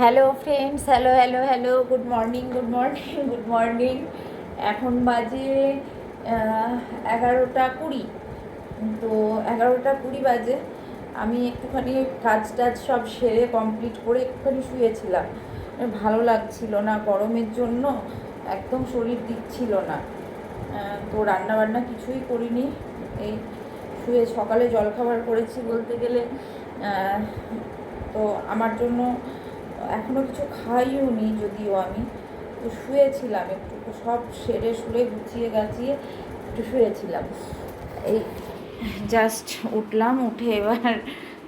Hello friends hello hello hello good morning good morning good morning এখন বাজে এগারোটা কুড়ি। তো এগারোটা কুড়ি বাজে। আমি একটুখানি কাজ টাজ সব সেরে কমপ্লিট করে একটুখানি শুয়েছিলাম। ভালো লাগছিল না গরমের জন্য, একদম শরীর দিচ্ছিল না। তো রান্না বান্না কিছুই করিনি। এই শুয়ে সকালে জলখাবার করেছি বলতে গেলে। তো আমার জন্য এখনও কিছু খাইও নি যদিও আমি। তো শুয়েছিলাম, একটু সব সেরে সুরে গুছিয়ে গাছিয়ে একটু শুয়েছিলাম। এই জাস্ট উঠলাম, উঠে এবার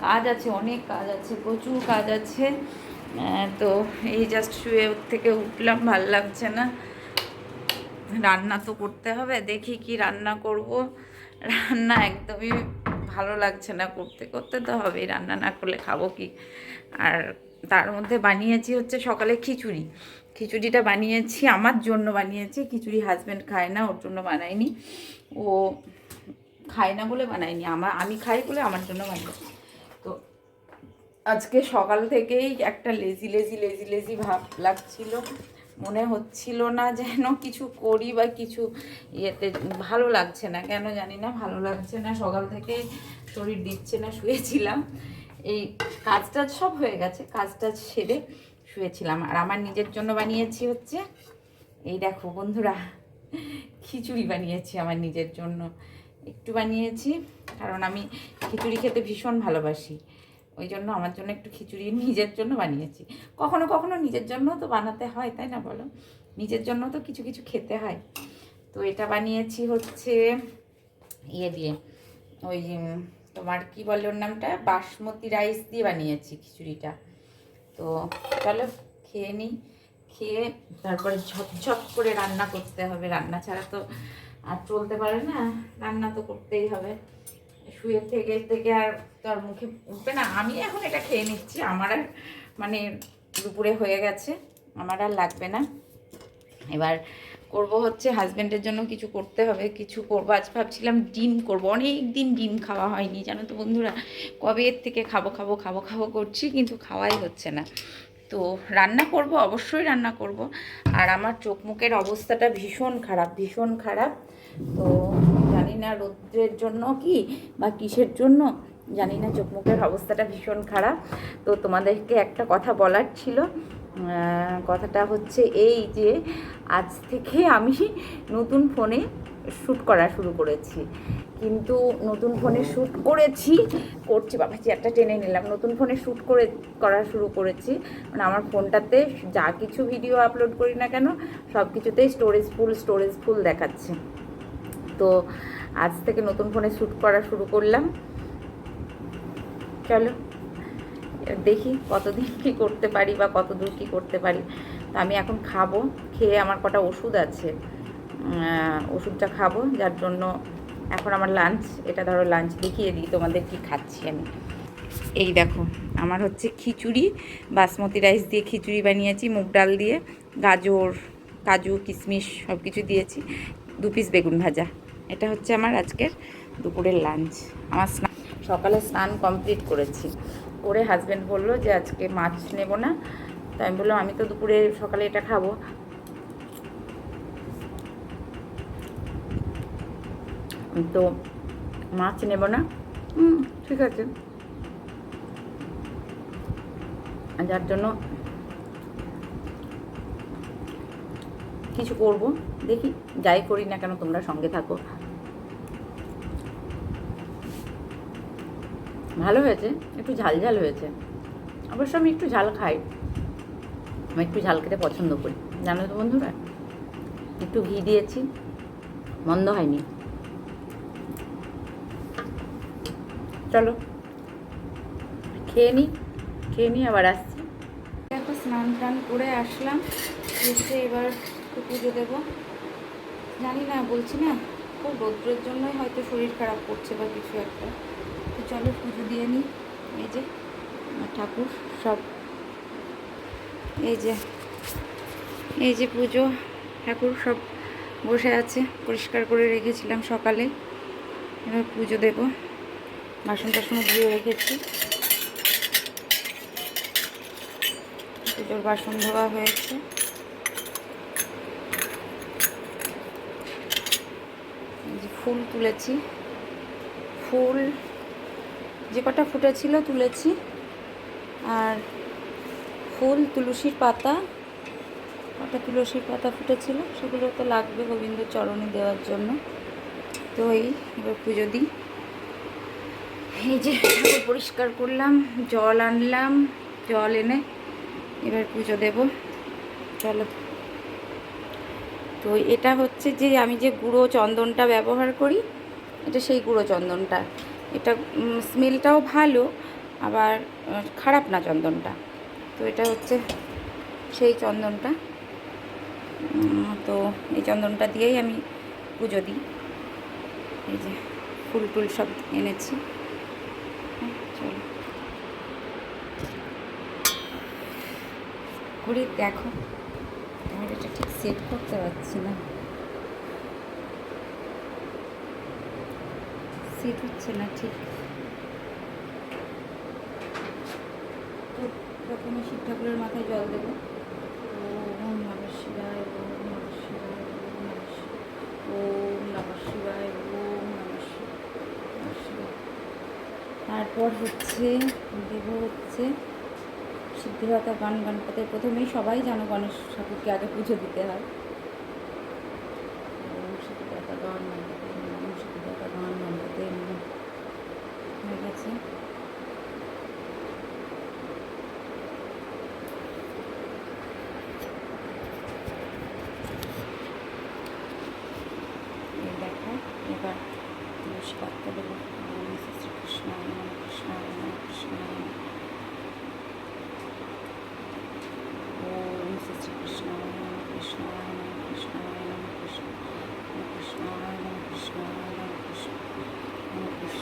কাজ আছে, অনেক কাজ আছে, প্রচুর কাজ আছে। তো এই জাস্ট শুয়ে থেকে উঠলাম, ভালো লাগছে না। রান্না তো করতে হবে, দেখি কি রান্না করব। রান্না একদমই ভালো লাগছে না, করতে করতে তো হবে রান্না না করলে খাব কি? আর তার মধ্যে বানিয়েছি হচ্ছে সকালে খিচুড়ি। খিচুড়িটা বানিয়েছি, আমার জন্য বানিয়েছি। খিচুড়ি হাজব্যান্ড খায় না, ওর জন্য বানাইনি। ও খায় না বলে বানাইনি আমার আমি খাই বলে আমার জন্য বানিয়েছি। তো আজকে সকাল থেকেই একটা লেজি লেজি লেজি লেজি ভাব লাগছিল। মনে হচ্ছিল না যেন কিছু করি বা কিছু ইয়েতে ভালো লাগছে না, কেন জানি না, ভালো লাগছে না। সকাল থেকে শরীর দিচ্ছে না, শুয়েছিলাম। এই কাজ টাজ সব হয়ে গেছে কাজ টাজ সেরে শুয়েছিলাম। আর আমার নিজের জন্য বানিয়েছি হচ্ছে, এই দেখো বন্ধুরা, খিচুড়ি বানিয়েছি আমার নিজের জন্য। একটু বানিয়েছি, কারণ আমি খিচুড়ি খেতে ভীষণ ভালোবাসি। ওই জন্য আমার জন্য একটু খিচুড়ি নিজের জন্য বানিয়েছি। কখনো কখনো নিজের জন্য তো বানাতে হয়, তাই না বলো? নিজের জন্য তো কিছু কিছু খেতে হয়। তো এটা বানিয়েছি হচ্ছে ইয়ে দিয়ে, ওই তোমার কি বলে ওর নামটা? বাসমতি রাইস দিয়ে বানিয়েছি খিচুড়িটা। তো চলো খেয়ে নিই খেয়ে তারপরে ঝপঝপ করে রান্না করতে হবে। রান্না ছাড়া তো আর চলতে পারে না, রান্না তো করতেই হবে। শুয়ে থেকে থেকে আর তার মুখে উঠবে না। আমি এখন এটা খেয়ে নিচ্ছি। আমার আর মানে দুপুরে হয়ে গেছে। আমার আর লাগবে না। এবার করব হচ্ছে হাজব্যান্ডের জন্য কিছু করতে হবে, কিছু করব। আজ ভাবছিলাম ডিম করব অনেক দিন ডিম খাওয়া হয়নি, জানো তো বন্ধুরা? কবে এর থেকে খাব খাব খাব খাব করছি, কিন্তু খাওয়াই হচ্ছে না। তো রান্না করব, অবশ্যই রান্না করব। আর আমার চোখ মুখের অবস্থাটা ভীষণ খারাপ ভীষণ খারাপ। তো জানি না রৌদ্রের জন্য কি বা কিসের জন্য, জানি না, চোখ মুখের অবস্থাটা ভীষণ খারাপ। তো তোমাদেরকে একটা কথা বলার ছিল কথাটা হচ্ছে এই যে আজ থেকে আমি নতুন ফোনে শ্যুট করা শুরু করেছি। কিন্তু নতুন ফোনে শ্যুট করেছি করছি বাবা চেয়ারটা টেনে নিলাম। নতুন ফোনে শ্যুট করে করা শুরু করেছি। মানে আমার ফোনটাতে যা কিছু ভিডিও আপলোড করি না কেন সব কিছুতেই স্টোরেজ ফুল স্টোরেজ ফুল দেখাচ্ছে। তো আজ থেকে নতুন ফোনে শ্যুট করা শুরু করলাম। চলো। দেখি কতদিন কী করতে পারি বা কত দূর কী করতে পারি। তো আমি এখন খাব, খেয়ে আমার কটা ওষুধ আছে। ওষুধটা খাব, যার জন্য এখন আমার লাঞ্চ এটা ধরো লাঞ্চ দেখিয়ে দিই, তোমাদের কি খাচ্ছি আমি। এই দেখো, আমার হচ্ছে খিচুড়ি, বাসমতি রাইস দিয়ে খিচুড়ি বানিয়েছি, মুগ ডাল দিয়ে, গাজর, কাজু, কিশমিশ সব কিছু দিয়েছি, দু পিস বেগুন ভাজা। এটা হচ্ছে আমার আজকের দুপুরের লাঞ্চ আমার স্নান সকালে স্নান কমপ্লিট করেছি। করে হাজব্যান্ড বলল যে, আজকে মাছ নেব না। তো আমি বললাম, আমি তো দুপুরে সকালে এটা খাব। তো, মাছ নেব না? হুম, ঠিক আছে। যার জন্য কিছু করব। দেখি, যাই করি না কেন তোমরা সঙ্গে থাকো। ভালো হয়েছে, একটু ঝাল ঝাল হয়েছে। অবশ্য আমি একটু ঝাল খাই। আমি একটু ঝাল খেতে পছন্দ করি। জানো তো বন্ধুরা, একটু ঘি দিয়েছি, মন্দ হয়নি। চলো, খেয়ে নিই খেয়ে নিই আবার আসছি। দেখো, স্নান টান করে আসলাম, এসে এবার একটু পুজো দেবো। জানি না, বলছি না, খুব রৌদ্রের জন্যই হয়তো শরীর খারাপ করছে বা কিছু একটা। চলো পুজো দিয়ে নিই এই যে ঠাকুর সব। এই যে এই যে পুজো, ঠাকুর সব বসে আছে, পরিষ্কার করে রেখেছিলাম সকালে। এবার পুজো দেবো। বাসন টাসনও ধুয়ে রেখেছি। পুজোর বাসন ধোয়া হয়েছে। ফুল তুলেছি। ফুল যে কটা ফুটেছিল তুলেছি। আর ফুল, তুলসীর পাতা, কটা তুলসীর পাতা ফুটেছিল, সেগুলো তো লাগবে গোবিন্দ চরণে দেওয়ার জন্য। তো এই, এবার পুজো দিই। এই যে পরিষ্কার করলাম, জল আনলাম, জল এনে এবার পুজো দেব। চলো। তো এটা হচ্ছে যে আমি যে গুঁড়ো চন্দনটা ব্যবহার করি, এটা সেই গুঁড়ো চন্দনটা। এটা স্মেলটাও ভালো আবার খারাপ না চন্দনটা। তো এটা হচ্ছে সেই চন্দনটা। তো এই চন্দনটা দিয়েই আমি পুজো দিই। এই যে ফুল টুল সব এনেছি। হ্যাঁ, চলো। করে দেখো। এটা ঠিক সেট করতে পারছি না। সেট হচ্ছে না, ঠিক। প্রথমে শিব ঠাকুরের মাথায় জল দেবো। ওম নম শিবায়, ওম নম শিবায়, ওম নম শিবায়, ওম নম শিবায় তারপর হচ্ছে, দেব হচ্ছে সিদ্ধিদাতা গান গণপতি প্রথমেই সবাই জানো গণেশ ঠাকুরকে আগে পুজো দিতে হয়।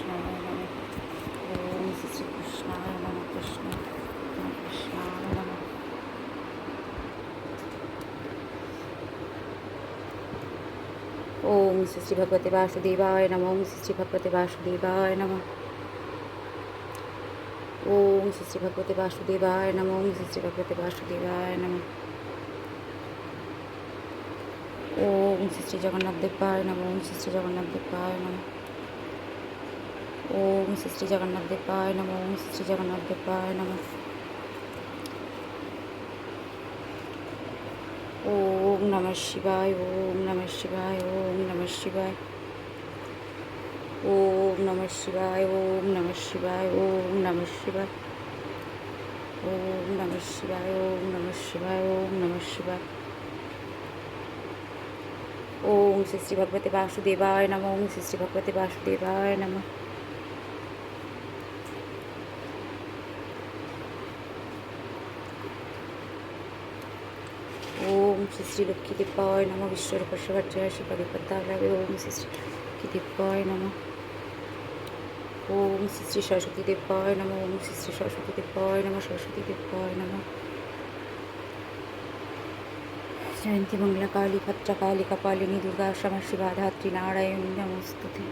কৃষ্ণায় ওম শ্রী শ্রীকৃষ্ণায় নম কৃষ্ণ কৃষ্ণায় নম শ্রী শ্রী ভগবতে বাসুদেবায় নম ওম শ্রী শ্রী ভগবতে বাসুদেবায় নম ওম শ্রী শ্রী ভগবতে বাসুদেবায় নম ওম শ্রী শ্রী ভগবতী বাসুদেবায় নম ওম শ্রী শ্রী জগন্নাথ দেব পায় নম ওম শ্রী শ্রী জগন্নাথ দেব পায় নম श्री जगन्नाथ देवाय नमः ओम श्री श्री जगन्नाथ देवाय नमः ओम नमः शिवाय ओम नमः शिवाय ओम नमः शिवाय ओम नमः शिवाय ओम नमः शिवाय ओम नमः शिवाय ओम नमः शिवाय ओम नमः शिवाय ओम नमः शिवाय ओम श्री श्री भगवते वासुदेवाय नमः ओम श्री श्री भगवते वासुदेवाय नमः শ্রী লক্ষ্মী দীপায় নম বিশ্বরূপস্বাচার্য শিবরিপদ্দাবে ওম শ্রী শ্রী লক্ষ্মী দীপায় নম ওম শ্রী শ্রী সরস্বতী দীপায় নম ওম শ্রী শ্রী সরস্বতী দীপায় নম সরস্বতী দীপায় নম জয়ন্তী মঙ্গলা কালী ভদ্রা কালী কপালিনী দুর্গা শ্যামা শিবাধাত্রী নারায়ণ নমস্তুতি।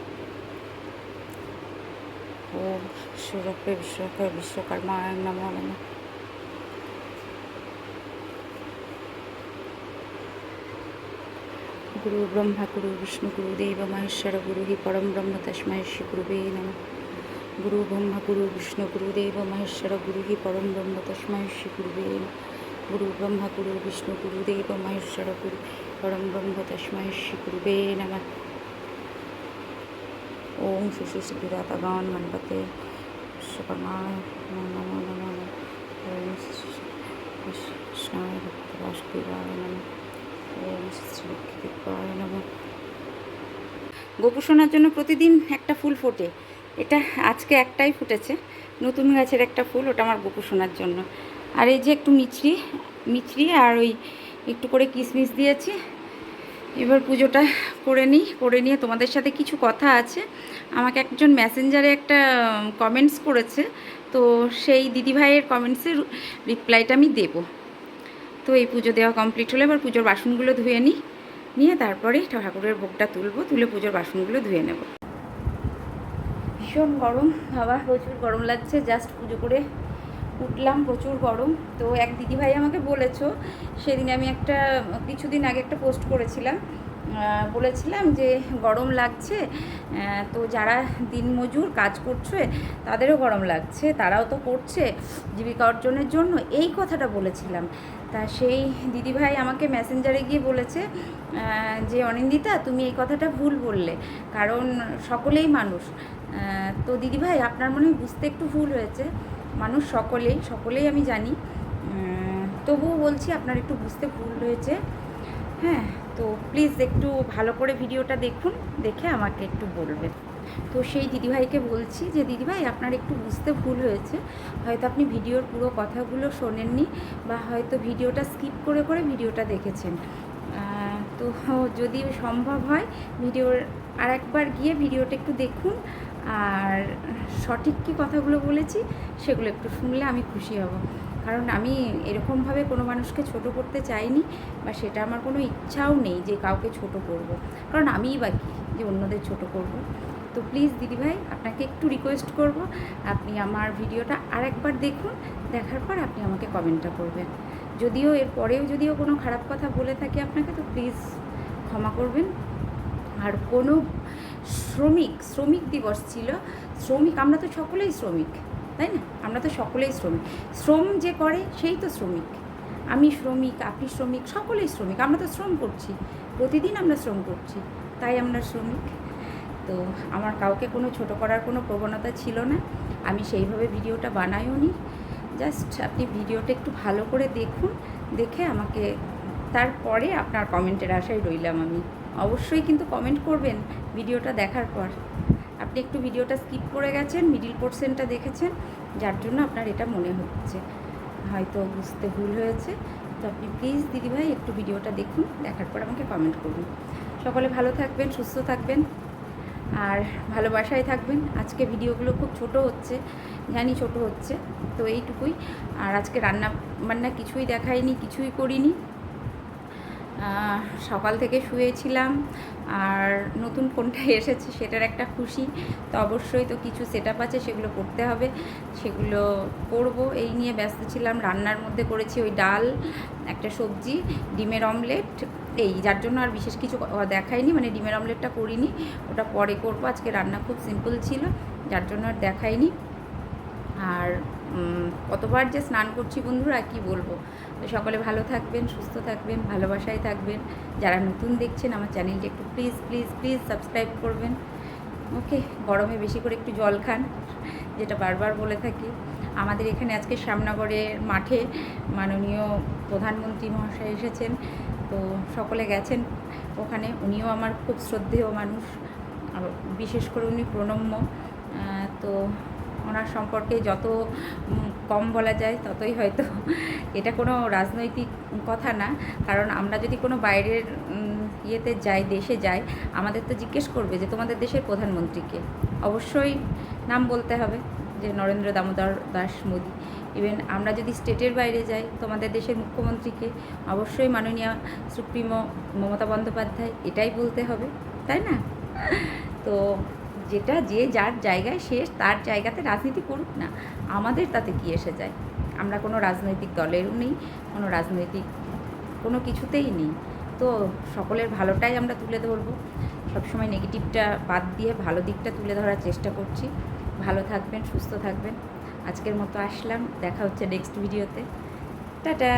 ওম বিশ্বরূপে বিশ্বকর বিশ্বকর্মায় নম নমঃ। গুরু ব্রহ্মা গুরু বিষ্ণু গুরু দেব মহেশ্বর গুরু হি পরম ব্রহ্ম তস্মহেশ গুরুবে নম গুরু ব্রহ্মা গুরু বিষ্ণু গুরু দেব মহেশ্বর গুরু হি পরম ব্রহ্ম তস্মহেশ গুরুবে গুরু ব্রহ্মা গুরু বিষ্ণু গুরু দেব মহেশ্বর গুরু পরম ব্রহ্ম তস্মহেশ গুরুবে নম ওম শ্রী শ্রী ভগবান মনপতে শিবমায় নম নম নম ওম শ্রী কৃষ্ণায় ভক্তবাস নম ওম নমঃ জন্য প্রতিদিন একটা ফুল ফোটে। এটা আজকে একটাই ফুটেছে। নতুন গাছের একটা ফুল, ওটা আমার গোপু সোনার জন্য। আর এই যে একটু মিছরি মিছরি আর ওই একটু করে কিশমিশ দিয়েছি। এবার পুজোটা করে নিই, করে নিয়ে তোমাদের সাথে কিছু কথা আছে। আমাকে একজন মেসেঞ্জারে একটা কমেন্টস করেছে, তো সেই দিদিভাইয়ের কমেন্টসের রিপ্লাইটা আমি দেবো। তো এই পুজো দেওয়া কমপ্লিট হলে। এবার পুজোর বাসনগুলো ধুয়ে নিই। নিয়ে তারপরে ঠাকুরের ভোগটা তুলবো। তুলে পুজোর বাসনগুলো ধুয়ে নেব। ভীষণ গরম। বাবা, প্রচুর গরম লাগছে। জাস্ট পুজো করে উঠলাম, প্রচুর গরম। তো এক দিদিভাই আমাকে বলেছ, সেদিন আমি একটা, কিছুদিন আগে একটা পোস্ট করেছিলাম। বলেছিলাম যে গরম লাগছে তো যারা দিনমজুর কাজ করছে, তাদেরও গরম লাগছে, তারাও তো করছে জীবিকা অর্জনের জন্য। এই কথাটা বলেছিলাম। তা সেই দিদিভাই আমাকে মেসেঞ্জারে গিয়ে বলেছে যে, অনিন্দিতা, তুমি এই কথাটা ভুল বললে, কারণ সকলেই মানুষ। তো দিদিভাই, আপনার মনে হয় বুঝতে একটু ভুল হয়েছে। মানুষ সকলেই সকলেই আমি জানি। তবুও বলছি, আপনার একটু বুঝতে ভুল হয়েছে। হ্যাঁ। তো প্লিজ একটু ভালো করে ভিডিওটা দেখুন, দেখে আমাকে একটু বলবেন। তো সেই দিদিভাইকে বলছি যে, দিদিভাই, আপনার একটু বুঝতে ভুল হয়েছে। হয়তো আপনি ভিডিওর পুরো কথাগুলো শোনেননি বা হয়তো ভিডিওটা স্কিপ করে করে ভিডিওটা দেখেছেন। তো যদি সম্ভব হয়, ভিডিওর আর একবার গিয়ে ভিডিওটা একটু দেখুন। আর সঠিক কী কথাগুলো বলেছি, সেগুলো একটু শুনলে আমি খুশি হব। কারণ আমি এরকমভাবে কোনো মানুষকে ছোট করতে চাইনি বা সেটা আমার কোনো ইচ্ছাও নেই যে কাউকে ছোট করব। কারণ আমিই বাকি যে অন্যদের ছোট করব। তো প্লিজ দিদিভাই, আপনাকে একটু রিকোয়েস্ট করব, আপনি আমার ভিডিওটা আর একবার দেখুন, দেখার পর আপনি আমাকে কমেন্টটা করবেন যদিও এর পরেও যদিও কোনো খারাপ কথা বলে থাকি আপনাকে, তো প্লিজ ক্ষমা করবেন আর কোনো শ্রমিক শ্রমিক দিবস ছিল, শ্রমিক, আমরা তো সকলেই শ্রমিক তাই না? আমরা তো সকলেই শ্রমিক। শ্রম যে করে, সেই তো শ্রমিক। আমি শ্রমিক, আপনি শ্রমিক, সকলেই শ্রমিক। আমরা তো শ্রম করছি। প্রতিদিন আমরা শ্রম করছি। তাই আমরা শ্রমিক। তো আমার কাউকে কোনো ছোট করার কোনো প্রবণতা ছিল না। আমি সেইভাবে ভিডিওটা বানাইও নি। জাস্ট আপনি ভিডিওটা একটু ভালো করে দেখুন। দেখে আমাকে তারপরে আপনার কমেন্টের আশায় রইলাম আমি। অবশ্যই কিন্তু কমেন্ট করবেন ভিডিওটা দেখার পর। আপনি একটু ভিডিওটা স্কিপ করে গেছেন মিডিল পোর্শনটা দেখেছেন, যার জন্য আপনার এটা মনে হচ্ছে। হয়তো বুঝতে ভুল হয়েছে। তো আপনি প্লিজ দিদিভাই একটু ভিডিওটা দেখুন, দেখার পর আমাকে কমেন্ট করুন। সকলে ভালো থাকবেন, সুস্থ থাকবেন, আর ভালোবাসায় থাকবেন। আজকে ভিডিওগুলো খুব ছোট হচ্ছে, জানি ছোট হচ্ছে, তো এইটুকুই। আর আজকে রান্না বান্না কিছুই দেখাইনি, কিছুই করিনি। সকাল থেকে শুয়েছিলাম আর নতুন ফোনটা এসেছে, সেটার একটা খুশি। তো অবশ্যই তো কিছু সেট আছে, সেগুলো করতে হবে। সেগুলো করব। এই নিয়ে ব্যস্ত ছিলাম। রান্নার মধ্যে করেছি ওই ডাল, একটা সবজি, ডিমের অমলেট এই, যার জন্য আর বিশেষ কিছু দেখাইনি মানে ডিমের অমলেটটা করিনি। ওটা পরে করব। আজকে রান্না খুব সিম্পল ছিল, যার জন্য আর দেখাইনি। আর কতবার যে স্নান করছি বন্ধুরা, কি বলব? তো সকলে ভালো থাকবেন, সুস্থ থাকবেন, ভালোবাসায় থাকবেন। যারা নতুন দেখছেন আমার চ্যানেলটি একটু প্লিজ প্লিজ প্লিজ সাবস্ক্রাইব করবেন। ওকে গরমে বেশি করে একটু জল খান, যেটা বারবার বলে থাকি। আমাদের এখানে আজকে শ্যামনগরের মাঠে মাননীয় প্রধানমন্ত্রী মহাশয় এসেছেন, তো সকলে গেছেন ওখানে। উনিও আমার খুব শ্রদ্ধেয় মানুষ বিশেষ করে উনি প্রণম্য। তো ওনার সম্পর্কে যত কম বলা যায় ততই হয়তো এটা কোনো রাজনৈতিক কথা না। কারণ আমরা যদি কোনো বাইরের ইয়েতে যাই, দেশে যাই, আমাদের তো জিজ্ঞেস করবে যে তোমাদের দেশের প্রধানমন্ত্রীকে। অবশ্যই নাম বলতে হবে যে নরেন্দ্র দামোদর দাস মোদী। ইভেন আমরা যদি স্টেটের বাইরে যাই, তোমাদের দেশের মুখ্যমন্ত্রীকে, অবশ্যই মাননীয় সুপ্রিমো মমতা বন্দ্যোপাধ্যায় এটাই বলতে হবে, তাই না? তো যেটা যে যার জায়গায় শেষ তার জায়গাতে রাজনীতি করুক না, আমাদের তাতে কি এসে যায়? আমরা কোনো রাজনৈতিক দলেরও নেই, কোনো রাজনৈতিক কোনো কিছুতেই নেই। তো সকলের ভালোটাই আমরা তুলে ধরবো। সবসময় নেগেটিভটা বাদ দিয়ে ভালো দিকটা তুলে ধরার চেষ্টা করছি। ভালো থাকবেন, সুস্থ থাকবেন। আজকের মতো আসলাম। দেখা হচ্ছে নেক্সট ভিডিওতে টাটা!